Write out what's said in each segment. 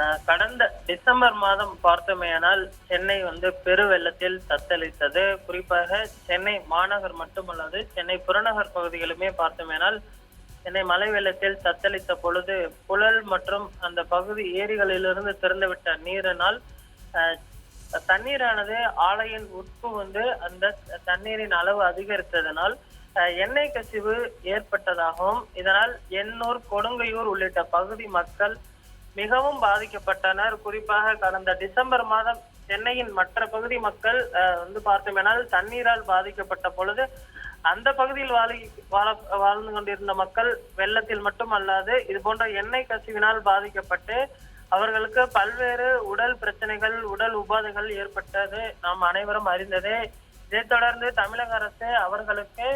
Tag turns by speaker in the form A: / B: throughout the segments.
A: அஹ், கடந்த டிசம்பர் மாதம் பார்த்தோமேயானால் சென்னை வந்து பெரு வெள்ளத்தில் தத்தளித்தது. குறிப்பாக சென்னை மாநகர் மட்டுமல்லாது சென்னை புறநகர் பகுதிகளுமே பார்த்தோமேனால் சென்னை மலை வெள்ளத்தில் தத்தளித்த பொழுது புழல் மற்றும் அந்த பகுதி ஏரிகளிலிருந்து திறந்துவிட்ட நீரினால் அஹ், தண்ணீரானது ஆலையின் உட்பு வந்து அந்த தண்ணீரின் அளவு அதிகரித்ததனால் அஹ், எண்ணெய் கசிவு ஏற்பட்டதாகவும் இதனால் எண்ணூர் கொடுங்கையூர் உள்ளிட்ட பகுதி மக்கள் மிகவும் பாதிக்கப்பட்டனர். குறிப்பாக கடந்த டிசம்பர் மாதம் சென்னையின் மற்ற பகுதி மக்கள் அஹ், வந்து பார்த்தோமேனால் தண்ணீரால் பாதிக்கப்பட்ட பொழுது அந்த பகுதியில் வாழி வாழ வாழ்ந்து கொண்டிருந்த மக்கள் வெள்ளத்தில் மட்டுமல்லாது இது போன்ற எண்ணெய் கசிவினால் பாதிக்கப்பட்டு அவர்களுக்கு பல்வேறு உடல் பிரச்சனைகள் உடல் உபாதைகள் ஏற்பட்டது நாம் அனைவரும் அறிந்ததே. இதைத் தொடர்ந்து தமிழக அரசு அவர்களுக்கு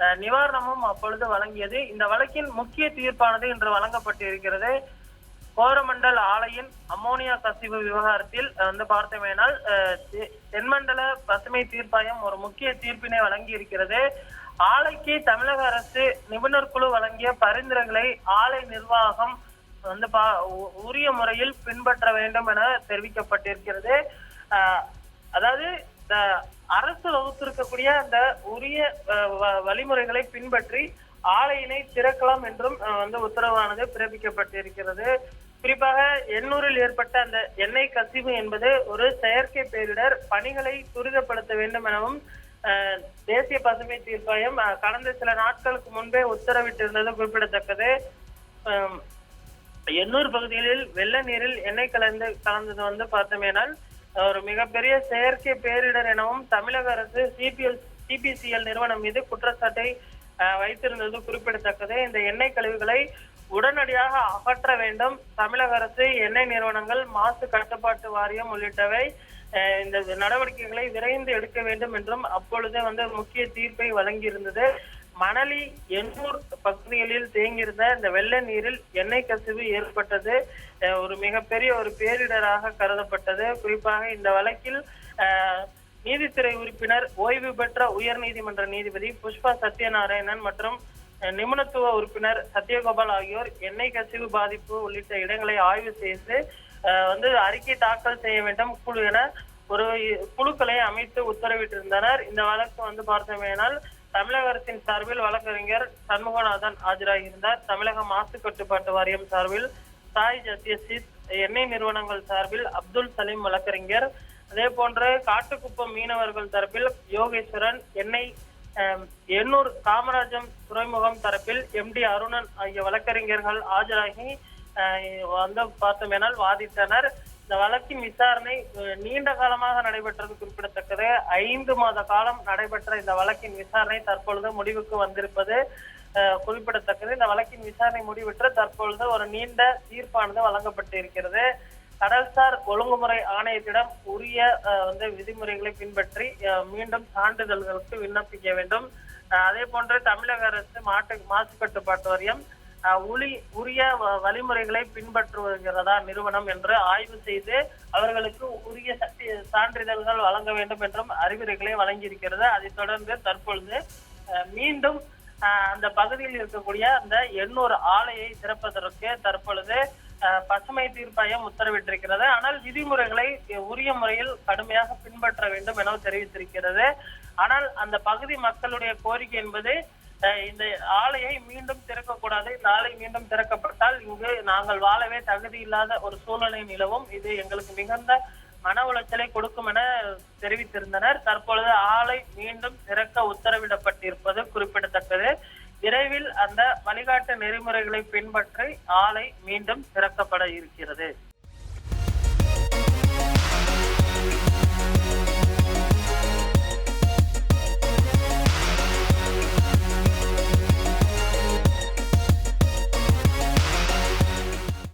A: அஹ், நிவாரணமும் அப்பொழுது வழங்கியது. இந்த வழக்கின் முக்கிய தீர்ப்பானது இன்று வழங்கப்பட்டிருக்கிறது. கோரமண்டல் ஆலையின் அம்மோனியா கசிவு விவகாரத்தில் வந்து பார்த்தோமேனால் தெ- தென்மண்டல பசுமை தீர்ப்பாயம் ஒரு முக்கிய தீர்ப்பினை வழங்கி இருக்கிறது ஆலைக்கு தமிழக அரசு நிபுணர் குழு வழங்கிய பரிந்துரைகளை ஆலை நிர்வாகம் வந்து பா- உ- உரிய முறையில் பின்பற்ற வேண்டும் என தெரிவிக்கப்பட்டிருக்கிறது. அதாவது இந்த அரசு வகுத்திருக்கக்கூடிய அந்த உரிய வ- வழிமுறைகளை பின்பற்றி ஆலையினை திறக்கலாம் என்றும் வந்து உத்தரவானது பிறப்பிக்கப்பட்டிருக்கிறது. குறிப்பாக எண்ணூரில் ஏற்பட்ட அந்த எண்ணெய் கசிவு என்பது ஒரு செயற்கை பேரிடர் பணிகளை துரிதப்படுத்த வேண்டும் எனவும் தேசிய பசுமை தீர்ப்பாயம் கடந்த சில நாட்களுக்கு முன்பே உத்தரவிட்டிருந்தது குறிப்பிடத்தக்கது. எண்ணூர் பகுதிகளில் வெள்ள நீரில் எண்ணெய் கலந்து கலந்தது வந்து பார்த்தோமேனால் ஒரு மிகப்பெரிய செயற்கை பேரிடர் எனவும் தமிழக அரசு சிபிஎல் சிபிசிஎல் நிறுவனம் மீது குற்றச்சாட்டை அஹ், வைத்திருந்தது குறிப்பிடத்தக்கது. இந்த எண்ணெய் கழிவுகளை உடனடியாக அகற்ற வேண்டும். தமிழக அரசு எண்ணெய் நிறுவனங்கள் மாசு கட்டுப்பாட்டு வாரியம் உள்ளிட்டவை அஹ், இந்த நடவடிக்கைகளை விரைந்து எடுக்க வேண்டும் என்றும் அப்பொழுதே வந்து முக்கிய தீர்ப்பை வழங்கியிருந்தது. மணலி எண்ணூர் பகுதிகளில் தேங்கியிருந்த இந்த வெள்ள நீரில் எண்ணெய் கசிவு ஏற்பட்டது. அஹ், ஒரு மிகப்பெரிய ஒரு பேரிடராக கருதப்பட்டது. குறிப்பாக இந்த வழக்கில் அஹ், நீதித்துறை உறுப்பினர் ஓய்வு பெற்ற உயர்நீதிமன்ற நீதிபதி புஷ்பா சத்யநாராயணன் மற்றும் நிபுணத்துவ உறுப்பினர் சத்யகோபால் ஆகியோர் எண்ணெய் கசிவு பாதிப்பு உள்ளிட்ட இடங்களை ஆய்வு செய்து அஹ், வந்து அறிக்கை தாக்கல் செய்ய வேண்டும். குழு என ஒரு குழுக்களை அமைத்து உத்தரவிட்டிருந்தனர். இந்த வழக்கு வந்து பார்த்தோமேனால் தமிழக அரசின் சார்பில் வழக்கறிஞர் சண்முகநாதன் ஆஜராகியிருந்தார் தமிழக மாசு கட்டுப்பாட்டு வாரியம் சார்பில் சாய் ஜத்தியசித் எண்ணெய் நிறுவனங்கள் சார்பில் அப்துல் சலீம் வழக்கறிஞர். அதே போன்று காட்டுக்குப்பம் மீனவர்கள் தரப்பில் யோகேஸ்வரன் எண்ணெய் எண்ணூர் காமராஜம் துறைமுகம் தரப்பில் எம்டி அருணன் ஆகிய வழக்கறிஞர்கள் ஆஜராகி வந்த வந்து பார்த்தோமேனால் வாதித்தனர் இந்த வழக்கின் விசாரணை நீண்ட காலமாக நடைபெற்றது குறிப்பிடத்தக்கது. ஐந்து மாத காலம் நடைபெற்ற இந்த வழக்கின் விசாரணை தற்பொழுது முடிவுக்கு வந்திருப்பது குறிப்பிடத்தக்கது. இந்த வழக்கின் விசாரணை முடிவுற்று தற்பொழுது ஒரு நீண்ட தீர்ப்பானது வழங்கப்பட்டிருக்கிறது. கடல்சார் ஒழுங்குமுறை ஆணையத்திடம் உரிய வந்து விதிமுறைகளை பின்பற்றி மீண்டும் சான்றிதழ்களுக்கு விண்ணப்பிக்க வேண்டும். அதே போன்று தமிழக அரசு மாட்டு மாசு கட்டுப்பாட்டு வாரியம் உளி உரிய வ- வழிமுறைகளை பின்பற்றுகிறதா நிறுவனம் என்று ஆய்வு செய்து அவர்களுக்கு உரிய சக்தி சான்றிதழ்கள் வழங்க வேண்டும் என்றும் அறிவுரைகளை வழங்கியிருக்கிறது. அதைத் தொடர்ந்து தற்பொழுது மீண்டும் அந்த பகுதியில் இருக்கக்கூடிய அந்த எண்ணூறு ஆலையை திறப்பதற்கு தற்பொழுது பசுமை தீர்ப்பாயம் உத்தரவிட்டிருக்கிறது. ஆனால் விதிமுறைகளை உரிய முறையில் கடுமையாக பின்பற்ற வேண்டும் என தெரிவித்திருக்கிறது. ஆனால் அந்த பகுதி மக்களுடைய கோரிக்கை என்பது இந்த ஆலையை மீண்டும் திறக்கக்கூடாது. இந்த ஆலை மீண்டும் திறக்கப்பட்டால் இங்கு நாங்கள் வாழவே தகுதி இல்லாத ஒரு சூழ்நிலை நிலவும். இது எங்களுக்கு மிகுந்த மன உளைச்சலை கொடுக்கும் என தெரிவித்திருந்தனர். தற்பொழுது ஆலை மீண்டும் திறக்க உத்தரவிடப்பட்டிருப்பது குறிப்பிடத்தக்கது. விரைவில் அந்த வழிகாட்டு நெறிமுறைகளை பின்பற்றி ஆலை மீண்டும் திறக்கப்பட இருக்கிறது.